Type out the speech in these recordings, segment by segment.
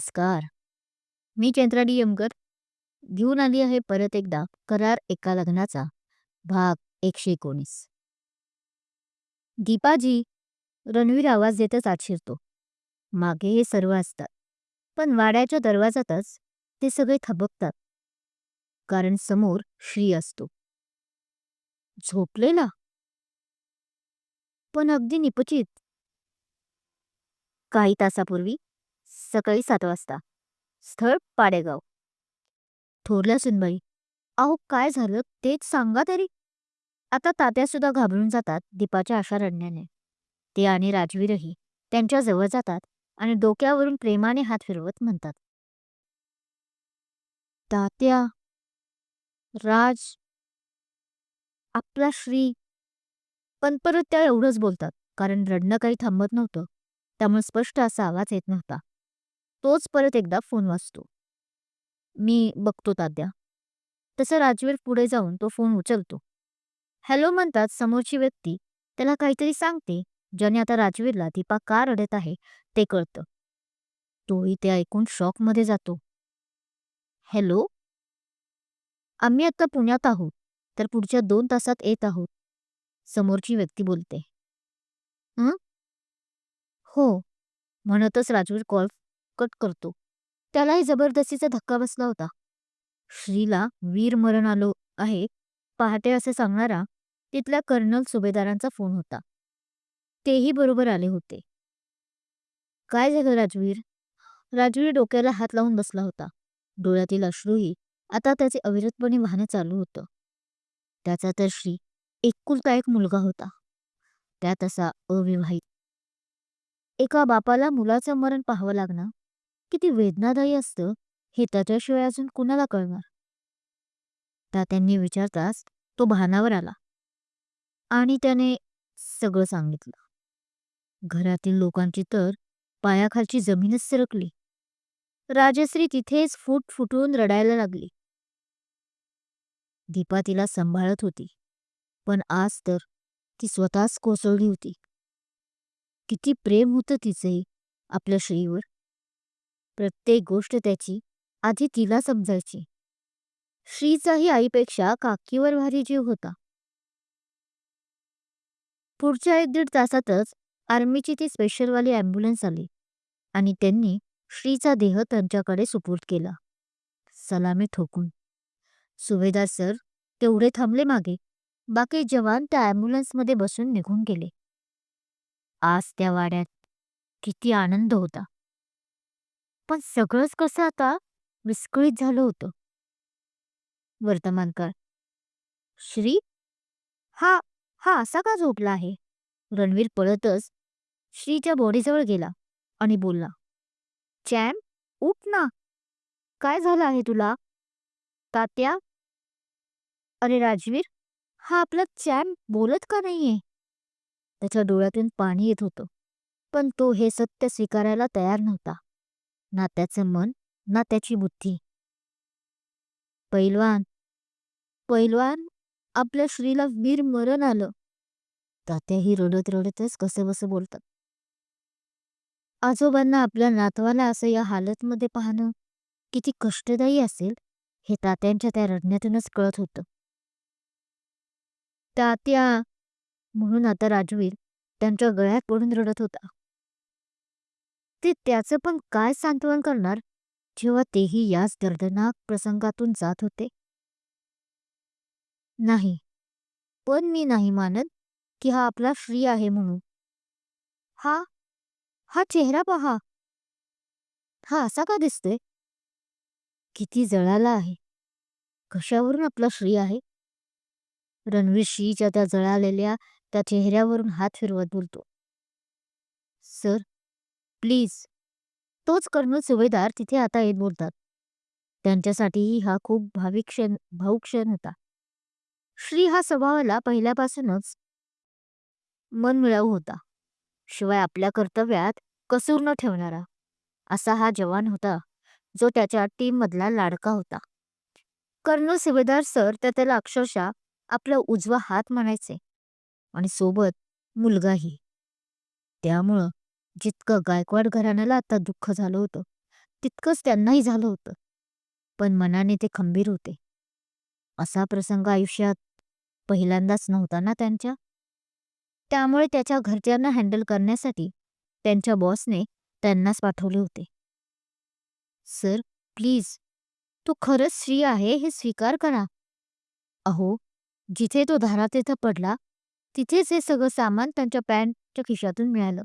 नमस्कार. मी चंद्राडी यमकर घेऊन आली आहे परत एकदा करार एका लग्नाचा. भाग एकशे एकोणीस. दीपाजी रणवीर आवाज देतच आत शिरतो. मागे हे सर्व असतात. पण वाड्याच्या दरवाजातच ते सगळे थबकतात. कारण समोर श्री असतो. झोपलेला पण अगदी निपचित. काही तासापूर्वी सकाळी सात वाजता. स्थळ पाडेगाव. थोरल्या सुनबाई अहो काय झालं? तेच सांगा तरी. आता तात्या सुद्धा घाबरून जातात दीपाच्या आशा रडण्याने. ते आणि राजवीरही त्यांच्या जवळ जातात आणि डोक्यावरून प्रेमाने हात फिरवत म्हणतात. तात्या राज आपला श्री. पण परत त्या एवढंच बोलतात कारण रडणं काही थांबत नव्हतं त्यामुळे स्पष्ट असा आवाज येत नव्हता. तोच परत एकदा फोन वाचतो. मी बघतो तात्या. तसं राजवीर पुढे जाऊन तो फोन उचलतो. हॅलो म्हणतात समोरची व्यक्ती. त्याला काहीतरी सांगते ज्याने आता राजवीरला दीपा का रडत आहे ते कळतं. तोही ते ऐकून शॉकमध्ये जातो. हॅलो? आम्ही आता पुण्यात आहोत तर पुढच्या दोन तासात येत आहोत समोरची व्यक्ती बोलते. "हं? हो म्हणतच राजवीर कॉल कट करतो. त्यालाही जबरदस्तीचा धक्का बसला होता. श्रीला वीर मरण आलो आहे पहाटे असे सांगणारा तिथल्या कर्नल सुभेदारांचा फोन होता. तेही बरोबर आले होते. काय झालं राजवीर? राजवीर डोक्याला हात लावून बसला होता. डोळ्यातील अश्रूही आता त्याचे अविरतपणे वाहणे चालू होतं. त्याचा तर श्री एकुलता एक मुलगा होता. त्यात असा अविवाहित. एका बापाला मुलाचं मरण पाहावं लागणं किती वेदनादायी असतं हे त्याच्याशिवाय अजून कुणाला कळणार? तात्यांनी विचारताच तो भानावर आला. आणि त्याने सगळं सांगितलं. घरातील लोकांची तर पायाखालची जमीनच सरकली. राजश्री तिथेच फूट फुटून रडायला लागली. दीपा तिला सांभाळत होती. पण आज तर ती स्वतःच कोसळली होती. किती प्रेम होतं तिचंही आपल्या श्रीवर. प्रत्येक गोष्ट त्याची आधी तिला समजायची. श्रीचाही आईपेक्षा काकीवर भारी जीव होता. पुढच्या एक दीड तासातच आर्मीची ती स्पेशलवाली ॲम्ब्युलन्स आली आणि त्यांनी श्रीचा देह त्यांच्याकडे सुपूर्द केला. सलामी ठोकून सुभेदार सर तेवढे थांबले मागे. बाकी जवान त्या ॲम्ब्युलन्समध्ये बसून निघून गेले. आज त्या वाड्यात किती आनंद होता. पण सगळंच कसं आता विस्कळीत झालं होतं? वर्तमानकार श्री? हा हा असा का झोपला आहे? रणवीर पळतच श्रीच्या बॉडीजवळ गेला आणि बोलला चॅम उठ ना. काय झालं आहे तुला? तात्या? अरे राजवीर हा आपला चॅम बोलत का नाहीये? त्याच्या डोळ्यातून पाणी येत होतं पण तो हे सत्य स्वीकारायला तयार नव्हता. ना त्याचं मन ना त्याची बुद्धी. पैलवान. पैलवान आपल्या श्रीला वीर मरण आलं. तात्याही रडत रडतच कसे बसे बोलतात. आजोबांना आपल्या नातवाला असं या हालतमध्ये पाहणं किती कष्टदायी असेल हे तात्यांच्या त्या रडण्यातूनच कळत होतं. तात्या म्हणून आता राजवीर त्यांच्या गळ्यात पडून रडत होता. ते त्याचं पण काय सांत्वन करणार? जेव्हा तेही याच दर्दनाक प्रसंगातून जात होते? नाही. पण मी नाही मानत की हा आपला श्री आहे म्हणून. हा? हा चेहरा पहा. हा असा का दिसतोय? किती जळाला आहे. कशावरून आपला श्री आहे? रणवीर श्रीच्या त्या जळालेल्या त्या चेहऱ्यावरून हात फिरवत बोलतो. Sir please. तोच कर्नल सुभेदार तिथे आता येत बोलतात. त्यांच्यासाठीही हा खूप भाविक क्षण भाऊक क्षण होता. श्री हा स्वभावाला पहिल्यापासूनच मन मनमिळाऊ होता. शिवाय आपल्या कर्तव्यात कसूर न ठेवणारा. असा हा जवान होता जो त्याच्या टीम मधला लाडका होता. कर्नल सुभेदार सर त्या त्याला अक्षरशः आपला उजवा हात म्हणायचे. आणि सोबत मुलगाही. त्यामुळं जितकं गायकवाड घराण्याला आता दुःख झालं होतं तितकंच त्यांनाही झालं होतं. पण मनाने ते खंबीर होते. असा प्रसंग आयुष्यात पहिल्यांदाच नव्हता ना त्यांच्या? त्यामुळे त्याच्या घरच्यांना हँडल करण्यासाठी त्यांच्या बॉसने त्यांनाच पाठवले होते. सर प्लीज तो खरंच श्री आहे हे स्वीकार करा. अहो जिथे तो धारा तिथं पडला तिथेच हे सगळं सामान त्यांच्या पॅन्टच्या खिशातून मिळालं.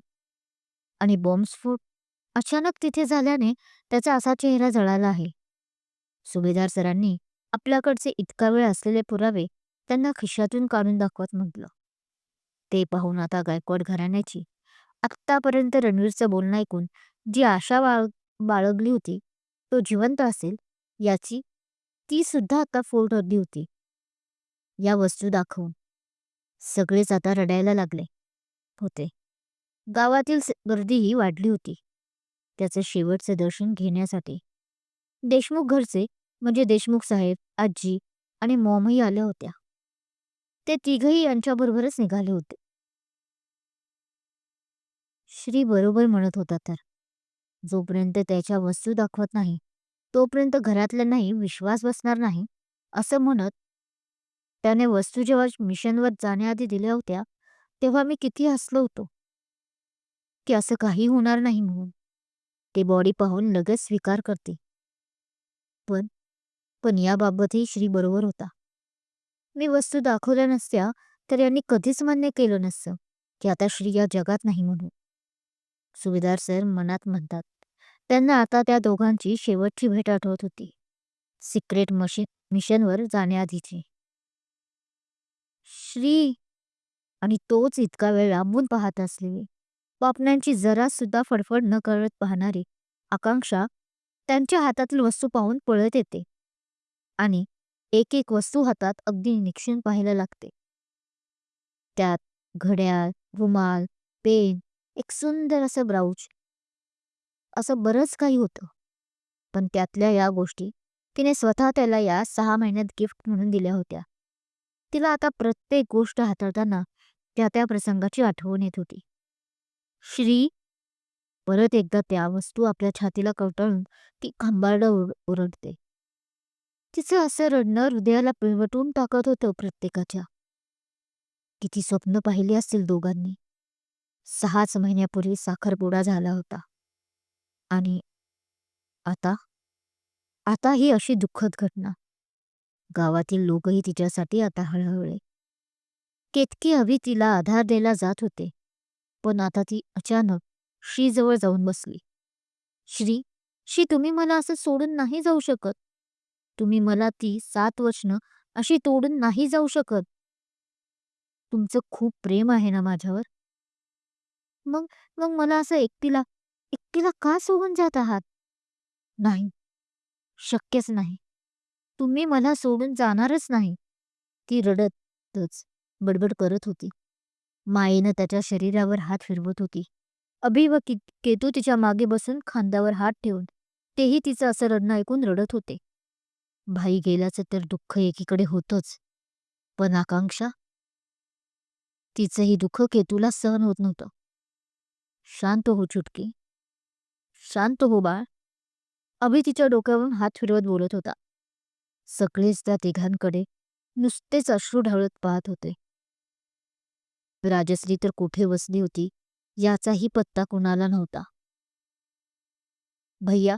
आणि बॉम्बस्फोट अचानक तिथे झाल्याने त्याचा असा चेहरा जळाला आहे. सुभेदार सरांनी आपल्याकडचे इतका वेळ असलेले पुरावे त्यांना खिशातून काढून दाखवत म्हटलं. ते पाहून आता गायकवाड घराण्याची आत्तापर्यंत रणवीरचं बोलणं ऐकून जी आशा बाळ बाळगली होती तो जिवंत असेल याची ती सुद्धा आता फोड ठरली होती. या वस्तू दाखवून सगळेच आता रडायला लागले होते. गावातील गर्दीही वाढली होती. त्याचे शेवटचे दर्शन घेण्यासाठी देशमुख घरचे म्हणजे देशमुख साहेब आजी आणि मॉमही आल्या होत्या. ते तिघही यांच्याबरोबरच निघाले होते. श्री बरोबर म्हणत होता तर. जोपर्यंत त्याच्या वस्तू दाखवत नाही तोपर्यंत घरातल्यांनाही विश्वास बसणार नाही असं म्हणत त्याने वस्तू जेव्हा मिशनवर जाण्याआधी दिल्या होत्या तेव्हा मी किती हसलो होतो. की असं काही होणार नाही म्हणून. ते बॉडी पाहून लगेच स्वीकार करते. पण पण याबाबतही श्री बरोबर होता. मी वस्तू दाखवल्या नसत्या तर यांनी कधीच मान्य केलं नसतं की आता श्री या जगात नाही म्हणून. सुभेदार सर मनात म्हणतात त्यांना आता त्या दोघांची शेवटची भेट आठवत होती. सिक्रेट मशीन मिशनवर जाण्याआधीची. श्री. आणि तोच इतका वेळ लांबून पाहत असलेली पापण्यांची जरा सुद्धा फडफड न करत पाहणारी आकांक्षा त्यांच्या हातातील वस्तू पाहून पळत येते. आणि एक एक वस्तू हातात अगदी निक्षून पाहायला लागते. त्यात घड्याळ रुमाल पेन एक सुंदर असं ब्राऊच असं बरंच काही होतं. पण त्यातल्या या गोष्टी तिने स्वतः त्याला या सहा महिन्यात गिफ्ट म्हणून दिल्या होत्या. तिला आता प्रत्येक गोष्ट हाताळताना त्या त्या प्रसंगाची आठवण येत होती. श्री. परत एकदा त्या वस्तू आपल्या छातीला कवटाळून ती खांबारडं ओरडते. तिचं असं रडणं हृदयाला पिळवटून टाकत होतं प्रत्येकाच्या. किती स्वप्न पाहिली असतील दोघांनी. सहाच महिन्यापूर्वी साखरपुडा झाला होता. आणि आता? आता ही अशी दुःखद घटना. गावातील लोकही तिच्यासाठी आता हळहळले. केतकी हवी तिला आधार द्यायला जात होते. पण आता ती अचानक श्रीजवळ जाऊन बसली. श्री श्री तुम्ही मला असं सोडून नाही जाऊ शकत. तुम्ही मला ती सात वचनं अशी तोडून नाही जाऊ शकत. तुमचं खूप प्रेम आहे ना माझ्यावर. मग मग मला असं एकटीला एकटीला का सोडून जात आहात? नाही शक्यच नाही. तुम्ही मला सोडून जाणारच नाही. ती रडतच बडबड करत होती. मायेनं त्याच्या शरीरावर हात फिरवत होती. अभि व केतू तिच्यामागे बसून खांद्यावर हात ठेवून तेही तिचं असं रडणं ऐकून रडत होते. भाई गेल्याचं तर दुःख एकीकडे होतंच. पण आकांक्षा? तिचंही दुःख केतूला सहन होत नव्हतं. शांत हो चुटकी. शांत हो बाळ. अभि तिच्या डोक्यावरून हात फिरवत बोलत होता. सगळेच त्या तिघांकडे नुसतेच अश्रू ढाळत पाहत होते. राजश्री तर कुठे बसली होती याचाही पत्ता कुणाला नव्हता. भैया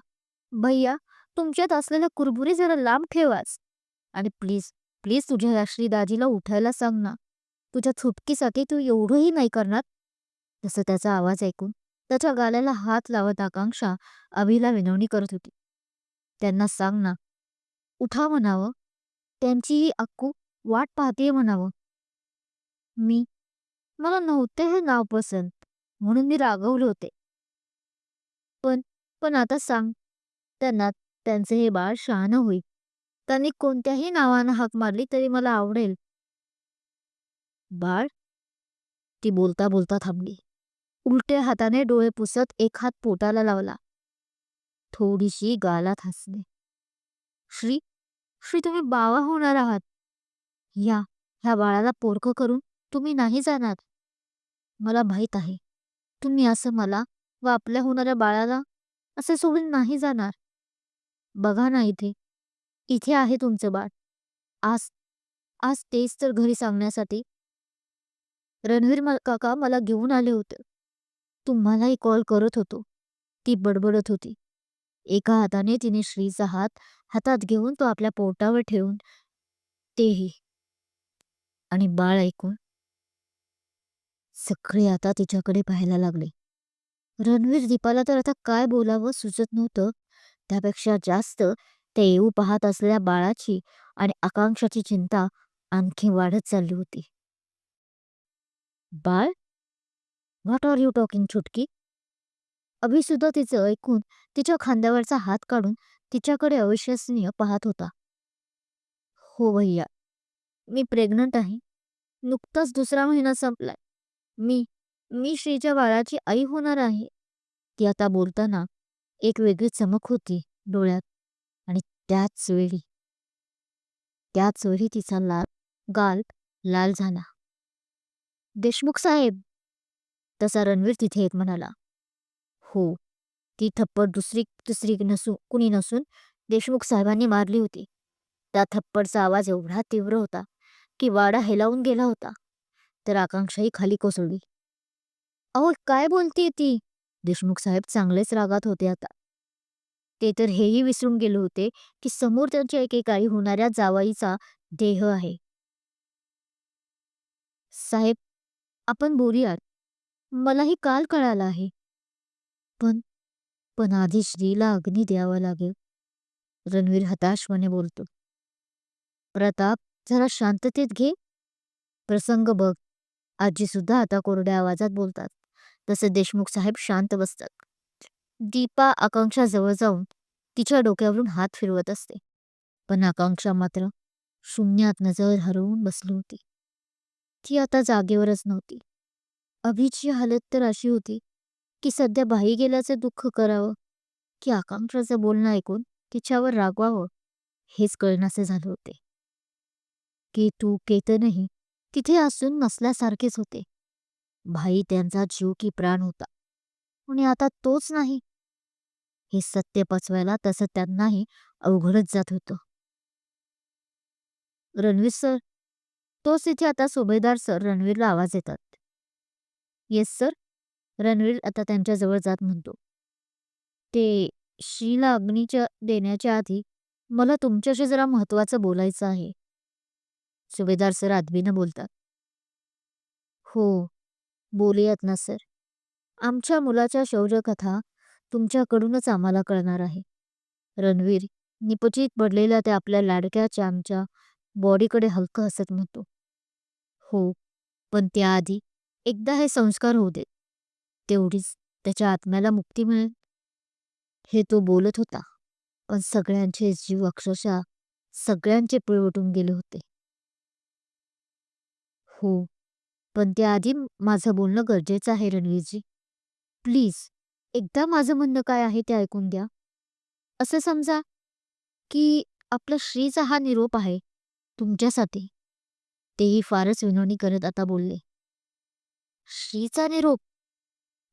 भैया तुमच्यात असलेल्या कुरबुरी जरा लांब ठेवाच. आणि प्लीज प्लीज तुझ्या राश्री दाजीला उठायला सांग ना. तुझ्या चुटकीसाठी तू एवढंही नाही करणार. तसं त्याचा आवाज ऐकून त्याच्या गाल्याला हात लावत आकांक्षा अभिला विनवणी करत होती. त्यांना सांग ना. उठा म्हणावं. त्यांचीही अक्कू वाट पाहते म्हणावं. मी मला नव्हते हे नाव पसंत म्हणून मी रागवले होते. पण पण आता सांग. त्यांना त्यांचे हे बाळ शहाणं होईल. त्यांनी कोणत्याही नावानं हाक मारली तरी मला आवडेल. बाळ? ती बोलता बोलता थांबली. उलट्या हाताने डोळे पुसत एक हात पोटाला लावला. थोडीशी गालात हसले. श्री श्री तुम्ही बावा होणार आहात. या ह्या बाळाला पोरकं करून तुम्ही नाही जाणार. मला माहीत आहे तुम्ही असं मला व आपल्या होणाऱ्या बाळाला असे सोडून नाही जाणार. बघा ना इथे. इथे आहे तुमचं बाळ. आज आज तेच तर घरी सांगण्यासाठी रणवीर म काका मला घेऊन आले होते. तुम्हालाही कॉल करत होतो. ती बडबडत होती. एका हाताने तिने श्रीचा हात हातात घेऊन तो आपल्या पोटावर ठेवून तेही आणि बाळ ऐकून सगळे आता तिच्याकडे पाहायला लागले. रणवीर दीपाला तर आता काय बोलावं सुचत नव्हतं. त्यापेक्षा जास्त ते येऊ पाहत असलेल्या बाळाची आणि आकांक्षाची चिंता आणखी वाढत चालली होती. बाळ व्हॉट आर यू टॉकिंग छुटकी अभि सुद्धा तिचं ऐकून तिच्या खांद्यावरचा हात काढून तिच्याकडे अविश्वसनीय पाहत होता. हो भैया मी प्रेग्नंट आहे. नुकताच दुसरा महिना संपलाय. मी मी श्रीच्या बाळाची आई होणार आहे. ती आता बोलताना एक वेगळी चमक होती डोळ्यात आणि त्याच वेळी त्याच वेळी तिचा लाल गाल लाल झाला. देशमुख साहेब तसा रणवीर तिथे येत म्हणाला. हो ती थप्पड दुसरी तिसरी नसू कुणी नसून देशमुख साहेबांनी मारली होती. त्या थप्पडचा आवाज एवढा तीव्र होता की वाडा हेलावून गेला होता. तर आकांक्षाही खाली कोसळली. अहो काय बोलतीये ती देशमुख साहेब चांगलेच रागात होते आता. ते तर हेही विसरून गेले होते की समोर त्यांच्या एकेकाळी होणाऱ्या जावाईचा देह आहे. साहेब आपण बोलूयात. मलाही काल कळालं आहे. पण पण आधी श्रीला अग्नी द्यावा लागेल. रणवीर हताशपणे बोलतो. प्रताप जरा शांततेत घे. प्रसंग बघ. आजी सुद्धा आता कोरड्या आवाजात बोलतात. तसे देशमुख साहेब शांत बसतात. दीपा आकांक्षा जवळ जाऊन तिच्या डोक्यावरून हात फिरवत असते. पण आकांक्षा मात्र शून्यात नजर हरवून बसली होती. ती आता जागेवरच नव्हती. अभिची हालत तर अशी होती की सध्या बाई गेल्याचे दुःख करावं की आकांक्षाचं बोलणं ऐकून तिच्यावर रागवावं हेच कळणासे झाले होते. केतू केतनही तिथे असून नसल्यासारखेच होते. भाई त्यांचा जीव की प्राण होता. आणि आता तोच नाही. हे सत्य पचवायला तसं त्यांनाही अवघडच जात होतं. रणवीर सर तोच इथे आता सुभेदार सर रणवीरला आवाज येतात. येस सर रणवीर आता त्यांच्याजवळ जात म्हणतो. ते श्रीला अग्नीच्या देण्याच्या आधी मला तुमच्याशी जरा महत्वाचं बोलायचं आहे. सुभेदार सर आदबीनं बोलतात. हो बोलूयात ना सर. आमच्या मुलाच्या शौर्यकथा तुमच्याकडूनच आम्हाला कळणार आहे. रणवीर निपचित पडलेल्या त्या आपल्या लाडक्याच्या आमच्या बॉडीकडे हलकं हसत म्हणतो. हो पण त्याआधी एकदा हे संस्कार होऊ देत. तेवढीच त्याच्या आत्म्याला मुक्ती मिळेल. हे तो बोलत होता. पण सगळ्यांचे जीव अक्षरशः सगळ्यांचे पिळवटून गेले होते. हो पण त्याआधी माझं बोलणं गरजेचं आहे रणवीरजी. प्लीज एकदा माझं म्हणणं काय आहे ते ऐकून द्या. असं समजा की आपला श्रीचा हा निरोप आहे तुमच्यासाठी. तेही फारच विनवणी करत आता बोलले. श्रीचा निरोप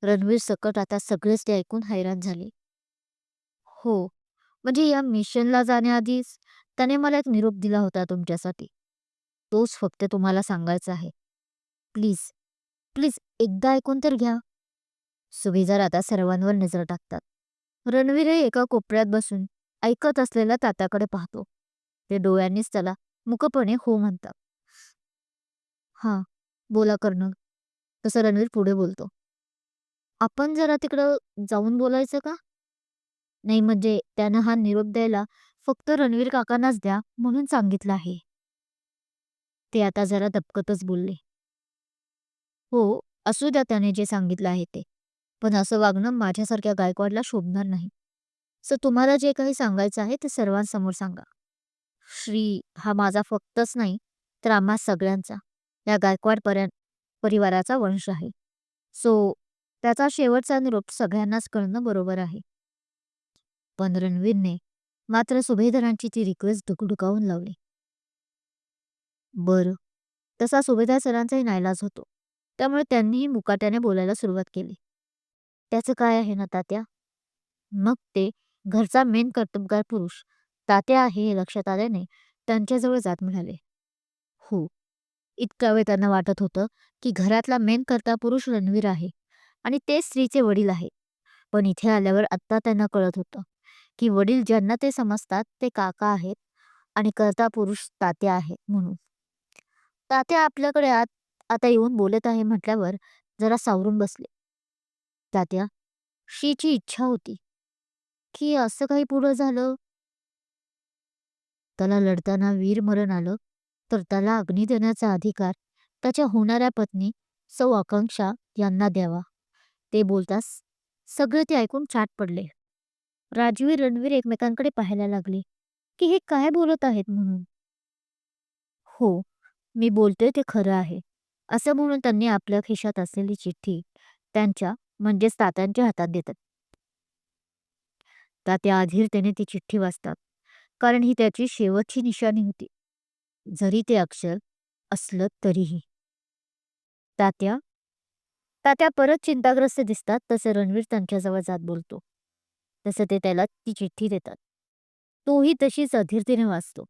रणवीर सकट आता सगळेच ते ऐकून हैराण झाले. हो म्हणजे या मिशनला जाण्याआधीच त्याने मला एक निरोप दिला होता तुमच्यासाठी. तोच फक्त तुम्हाला सांगायचा आहे. प्लीज प्लीज एकदा ऐकून तर घ्या. सुभेदार आता सर्वांवर नजर टाकतात. रणवीरही एका कोपऱ्यात बसून ऐकत असलेल्या तात्याकडे पाहतो. ते डोळ्यांनीच त्याला मुकपणे हो म्हणतात. हा बोला कर्नल तसं रणवीर पुढे बोलतो. आपण जरा तिकडं जाऊन बोलायचं का? नाही म्हणजे त्यानं हा निरोप द्यायला फक्त रणवीर काकांनाच द्या म्हणून सांगितलं आहे. ते आता जरा दबकतच बोलले. हो असू द्या त्याने जे सांगितलं आहे ते. पण असं वागणं माझ्यासारख्या गायकवाडला शोभणार नाही. सो तुम्हाला जे काही सांगायचं आहे ते सर्वांसमोर सांगा. श्री हा माझा फक्तच नाही तर आम्हा सगळ्यांचा या गायकवाड पर्यंत परिवाराचा वंश आहे. सो त्याचा शेवटचा निरोप सगळ्यांनाच कळणं बरोबर आहे. पण रणवीरने मात्र सुभेदारांची ती रिक्वेस्ट धुकधुकावून लावली. बरं तसा सुभेदार सरांचाही नाईलाज होतो. त्यामुळे त्यांनीही मुकाट्याने बोलायला सुरुवात केली. त्याचं काय आहे ना तात्या? मग ते घरचा मेन कर्तबगार पुरुष तात्या आहे हे लक्षात आल्याने त्यांच्याजवळ जात म्हणाले हो इतका वेळ त्यांना वाटत होतं की घरातला मेन कर्ता पुरुष रणवीर आहे आणि ते स्त्रीचे वडील आहे पण इथे आल्यावर आत्ता त्यांना कळत होतं की वडील ज्यांना ते समजतात ते काका आहेत आणि कर्ता पुरुष तात्या आहेत म्हणून तात्या आपल्याकडे आत आता येऊन बोलत आहे म्हटल्यावर जरा सावरून बसले. तात्या शीची इच्छा होती की असं काही पुढं झालं? त्याला लढताना वीर मरण आलं तर त्याला अग्नी देण्याचा अधिकार त्याच्या होणाऱ्या पत्नी सौ आकांक्षा यांना द्यावा. ते बोलतास सगळे ते ऐकून चाट पडले. राजवीर रणवीर एकमेकांकडे पाहायला लागले की हे काय बोलत आहेत म्हणून? हो मी बोलतोय ते खरं आहे. असं म्हणून त्यांनी आपल्या खिशात असलेली चिठ्ठी त्यांच्या म्हणजेच तात्यांच्या हातात देतात. तात्या अधीरतेने ती चिठ्ठी वाचतात कारण ही त्याची शेवटची निशाणी होती. जरी ते अक्षर असलं तरीही. तात्या तात्या परत चिंताग्रस्त दिसतात तसे रणवीर त्यांच्याजवळ जात बोलतो. तसे ते त्याला ती चिठ्ठी देतात. तोही तशीच अधीरतेने वाचतो.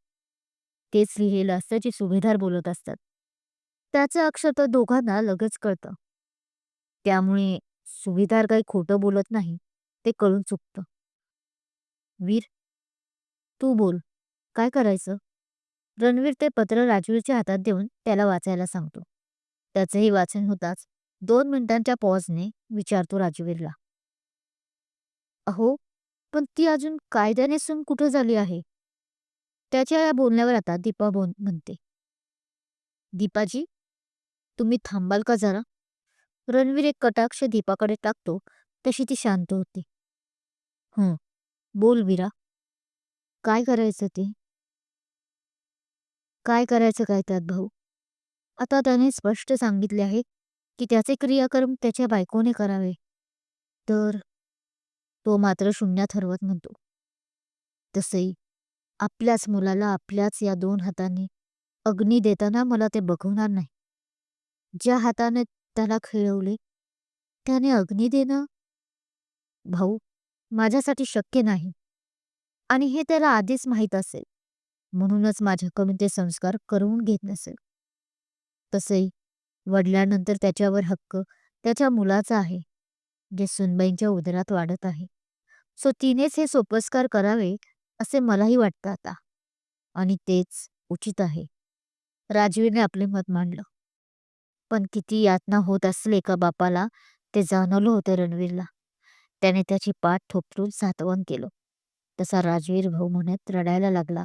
तेच लिहिलेलं असतं जे सुभेदार बोलत असतात. त्याचं अक्षर तर दोघांना लगेच कळतं. त्यामुळे सुभेदार काही खोटं बोलत नाही ते कळून चुकतं. वीर तू बोल. काय करायचं? रणवीर ते पत्र राजवीरच्या हातात देऊन त्याला वाचायला सांगतो. त्याचंही वाचन होताच दोन मिनिटांच्या पॉजने विचारतो राजवीरला. अहो पण ती अजून कायद्याने सून कुठं झाली आहे? त्याच्या या बोलण्यावर आता दीपा बोल म्हणते. दीपाजी तुम्ही थांबाल का जरा? रणवीर एक कटाक्ष दीपाकडे टाकतो तशी ती शांत होते. हं बोल वीरा. काय करायचं ते? काय करायचं काय त्यात भाऊ? आता त्याने स्पष्ट सांगितले आहे की त्याचे क्रियाकर्म त्याच्या बायकोने करावे. तर तो मात्र शून्यात हरवत म्हणतो. तसंही आपल्याच मुलाला आपल्याच या दोन हातांनी अग्नी देताना मला ते बघवणार नाही. ज्या हाताने त्याला खेळवले त्याने अग्नी देणं? भाऊ माझ्यासाठी शक्य नाही. आणि हे त्याला आधीच माहीत असेल म्हणूनच माझ्याकडून ते संस्कार करून घेत नसेल. तसंही वडिलांनंतर त्याच्यावर हक्क त्याच्या मुलाचा आहे जे सुनबाईंच्या उदरात वाढत आहे. सो तिनेच हे सोपस्कार करावे असे मलाही वाटतं आता. आणि तेच उचित आहे. राजवीरने आपले मत मांडलं. पण किती यातना होत असले एका बापाला ते जाणवलं होतं रणवीरला. त्याने त्याची पाठ थोपटून सातवन केलं. तसा राजवीर भाऊ म्हणत रडायला लागला.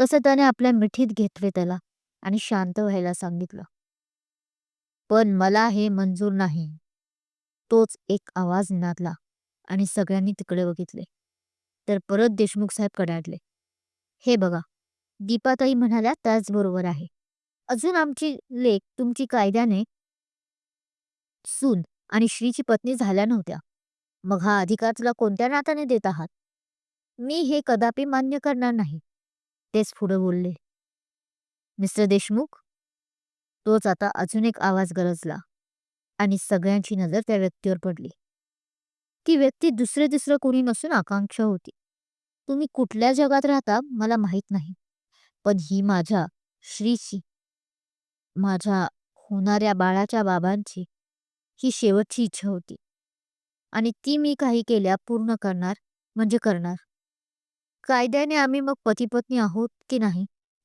तसं त्याने आपल्या मिठीत घेतले त्याला आणि शांत व्हायला सांगितलं. पण मला हे मंजूर नाही. तोच एक आवाज नादला आणि सगळ्यांनी तिकडे बघितले. तर परत देशमुख साहेब कडाडले. हे बघा दीपाताई म्हणाल्या त्याचबरोबर आहे. अजून आमची लेख तुमची कायद्याने सून आणि श्रीची पत्नी झाल्या नव्हत्या. मग हा अधिकार तुला कोणत्या नात्याने देत आहात? मी हे कदापि मान्य करणार नाही. तेच पुढे बोलले. मिस्टर देशमुख तोच आता अजून एक आवाज गरजला आणि सगळ्यांची नजर त्या व्यक्तीवर पडली. ती व्यक्ती दुसरे दुसरं कोणी नसून आकांक्षा होती. तुम्ही कुठल्या जगात राहता मला माहीत नाही. पण ही माझ्या श्रीची माझ्या होणाऱ्या बाळाच्या बाबांची ही शेवटची इच्छा होती. आणि ती मी काही केल्या पूर्ण करणार म्हणजे करणार. कायद्याने आम्ही मग पतीपत्नी आहोत की नाही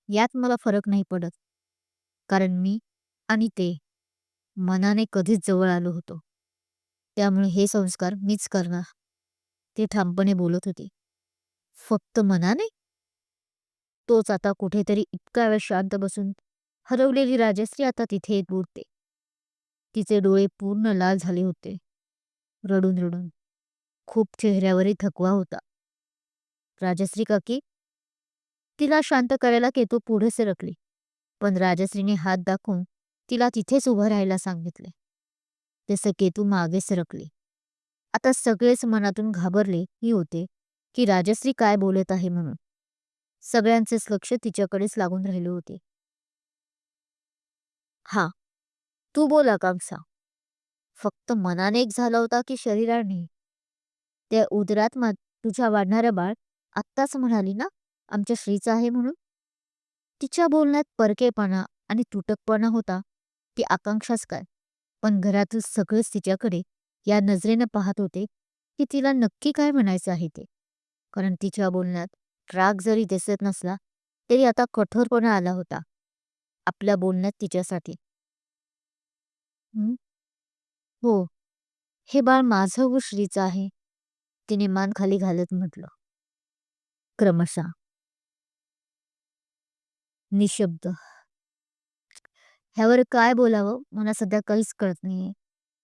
यात मला फरक नाही पडत. कारण मी आणि ते मनाने कधीच जवळ आलो होतो. त्यामुळे हे संस्कार मीच करणार ते ठामपणे बोलत होते. फक्त मनाने? तोच आता कुठेतरी इतका वेळ शांत बसून हरवलेली राजश्री आता तिथे येत बोलते तिचे डोळे पूर्ण लाल झाले होते. रडून रडून. खूप चेहऱ्यावरही थकवा होता. राजश्री काकी? तिला शांत करायला केतू पुढे सरकली. पण राजश्रीने हात दाखवून तिला तिथेच उभं राहायला सांगितले. तसं केतू मागे सरकले. आता सगळेच मनातून घाबरले ही होते. की राजश्री काय बोलत आहे म्हणून. सगळ्यांचेच लक्ष तिच्याकडेच लागून राहिले होते. हा तू बोल आकांक्षा फक्त मनाने एक झाला होता की शरीराने. त्या उदरात मा तुझ्या वाढणाऱ्या बाळ आत्ताच म्हणाली ना आमच्या श्रीचं आहे म्हणून. तिच्या बोलण्यात परकेपणा आणि तुटकपणा होता. ती आकांक्षाच काय. पण घरातील सगळेच तिच्याकडे या नजरेनं पाहत होते की तिला नक्की काय म्हणायचं आहे ते. कारण तिच्या बोलण्यात राग जरी दिसत नसला तरी आता कठोरपणा आला होता. आपल्या बोलण्यात तिच्यासाठी. हो? हे. बाळ माझं व श्रीचं आहे. तिने मान खाली घालत म्हटलं. क्रमशः. निशब्द. ह्यावर काय बोलावं? मला सध्या काहीच कळत नाहीये.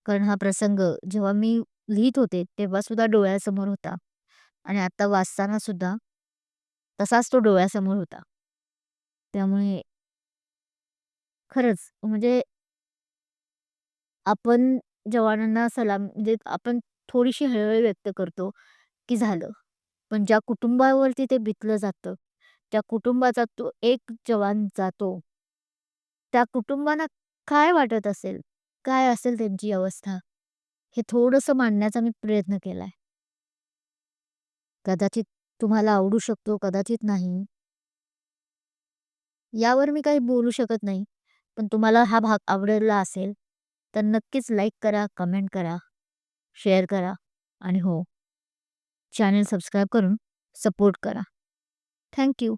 कारण हा प्रसंग जेव्हा मी लिहित होते तेव्हा सुद्धा डोळ्यासमोर होता. आणि आता वाचताना सुद्धा तसाच तो डोळ्यासमोर होता. त्यामुळे खरंच म्हणजे आपण जवानांना सलाम म्हणजे आपण थोडीशी हळहळ व्यक्त करतो की झालं. पण ज्या कुटुंबावरती ते बितलं जातं त्या कुटुंबाचा तो एक जवान जातो. त्या कुटुंबांना काय वाटत असेल? काय असेल त्यांची अवस्था? हे थोडंसं मांडण्याचा मी प्रयत्न केलाय. कदाचित तुम्हाला आवडू शकतो कदाचित नाही. यावर मी काही बोलू शकत नाही पण तुम्हाला हा भाग आवडला असेल तर नक्कीच लाईक करा कमेंट करा शेअर करा आणि हो चॅनल सबस्क्राईब करून सपोर्ट करा. Thank you